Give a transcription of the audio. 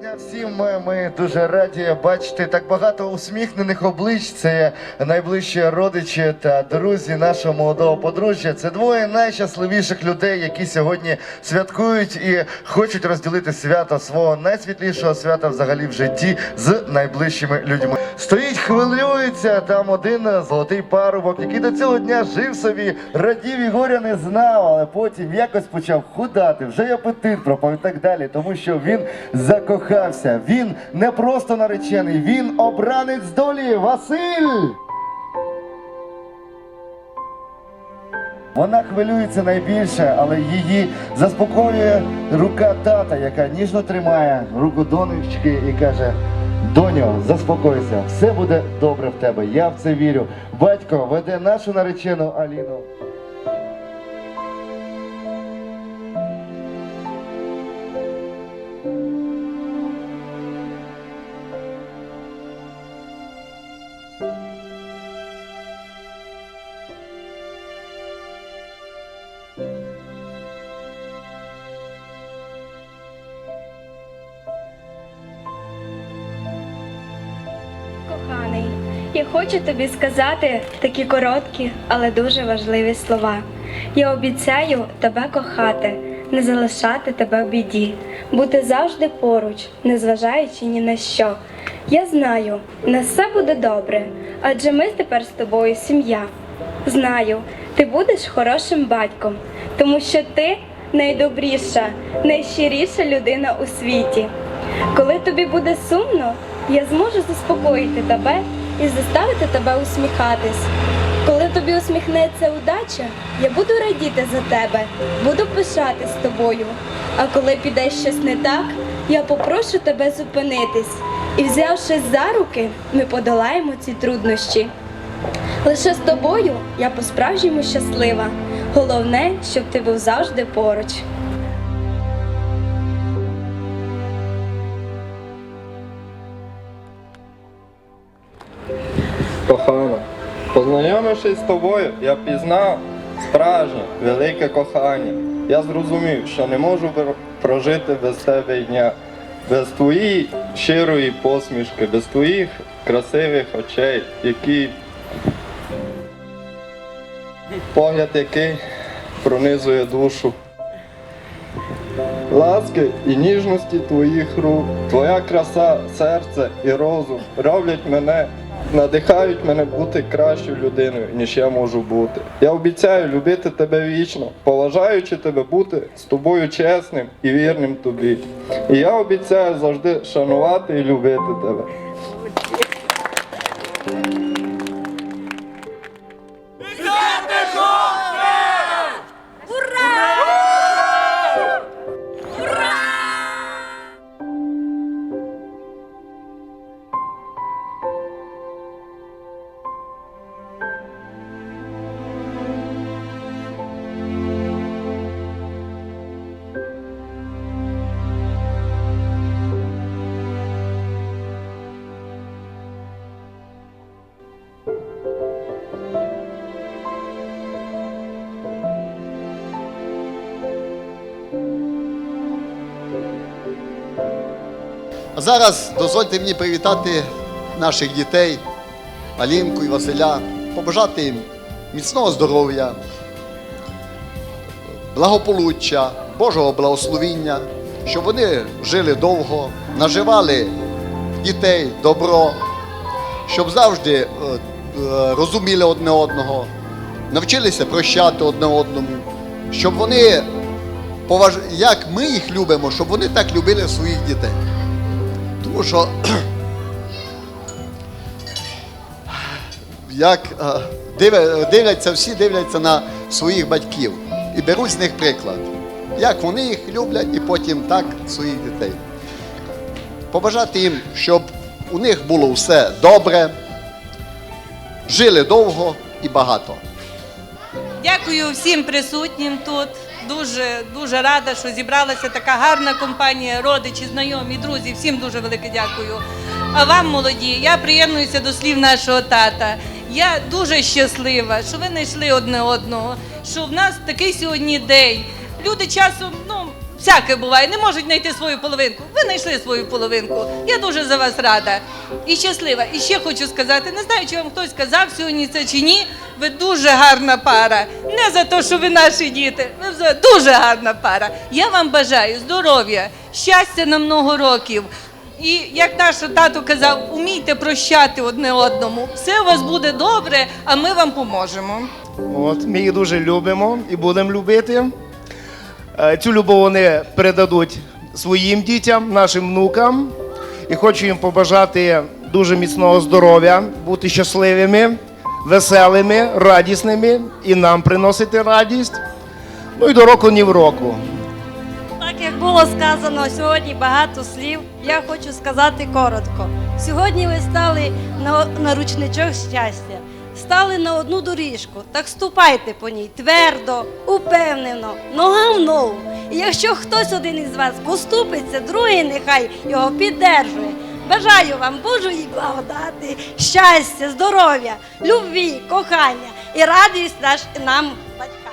дня всім. Ми, дуже раді бачити так багато усміхнених облич. Це найближчі родичі та друзі нашого молодого подружжя. Це двоє найщасливіших людей, які сьогодні святкують і хочуть розділити свято свого найсвітлішого свята взагалі в житті з найближчими людьми. Стоїть, хвилюється там один золотий парубок, який до цього дня жив собі, радів і горя не знав, але потім якось почав худати, вже й апетит пропав і так далі, тому що він закохався. Він не просто наречений, він обранець долі. Василь! Вона хвилюється найбільше, але її заспокоює рука тата, яка ніжно тримає руку донечки і каже: Доню, заспокойся, все буде добре в тебе. Я в це вірю. Батько веде нашу наречену Аліну. Я хочу тобі сказати такі короткі, але дуже важливі слова. Я обіцяю тебе кохати, не залишати тебе в біді, бути завжди поруч, незважаючи ні на що. Я знаю, на все буде добре, адже ми тепер з тобою сім'я. Знаю, ти будеш хорошим батьком, тому що ти найдобріша, найщиріша людина у світі. Коли тобі буде сумно, я зможу заспокоїти тебе і заставити тебе усміхатись. Коли тобі усміхнеться удача, я буду радіти за тебе, буду пишатись тобою. А коли піде щось не так, я попрошу тебе зупинитись. І взявшись за руки, ми подолаємо ці труднощі. Лише з тобою я по-справжньому щаслива. Головне, щоб ти був завжди поруч. Познайомившись з тобою, я пізнав справжнє, велике кохання. Я зрозумів, що не можу прожити без тебе дня, без твоєї щирої посмішки, без твоїх красивих очей, які погляд який пронизує душу. Ласки і ніжності твоїх рук, твоя краса, серце і розум роблять мене, надихають мене бути кращою людиною, ніж я можу бути. Я обіцяю любити тебе вічно, поважаючи тебе бути з тобою чесним і вірним тобі. І я обіцяю завжди шанувати і любити тебе. А зараз дозвольте мені привітати наших дітей, Алінку і Василя, побажати їм міцного здоров'я, благополуччя, Божого благословіння, щоб вони жили довго, наживали дітей, добро, щоб завжди е, е, розуміли одне одного, навчилися прощати одне одному, щоб вони, як ми їх любимо, щоб вони так любили своїх дітей. Тому що як е, дивляться, всі дивляться на своїх батьків і беруть з них приклад. Як вони їх люблять і потім так своїх дітей. Побажати їм, щоб у них було все добре, жили довго і багато. Дякую всім присутнім тут. Дуже дуже рада, що зібралася така гарна компанія, родичі, знайомі, друзі. Всім дуже велике дякую. А вам, молоді, я приєднуюся до слів нашого тата. Я дуже щаслива, що ви знайшли одне одного, що в нас такий сьогодні день. Люди часом, ну всяке буває, не можуть знайти свою половинку. Ви знайшли свою половинку. Я дуже за вас рада і щаслива. І ще хочу сказати: не знаю, чи вам хтось сказав сьогодні це чи ні. Ви дуже гарна пара. Не за те, що ви наші діти. Ви дуже гарна пара. Я вам бажаю здоров'я, щастя на много років. І як наш тато казав, умійте прощати одне одному. Все у вас буде добре, а ми вам поможемо. От, ми їх дуже любимо і будемо любити. Е, Цю любов вони передадуть своїм дітям, нашим внукам. І хочу їм побажати дуже міцного здоров'я, бути щасливими, веселими, радісними і нам приносити радість. Ну і до року ні в року. Так як було сказано сьогодні багато слів, я хочу сказати коротко. Сьогодні ви стали на, на ручничок щастя, стали на одну доріжку, так ступайте по ній твердо, упевнено, нога в ногу. І якщо хтось один із вас поступиться, другий нехай його піддержує. Бажаю вам Божої благодати, щастя, здоров'я, любві, кохання і радість наш нам батькам.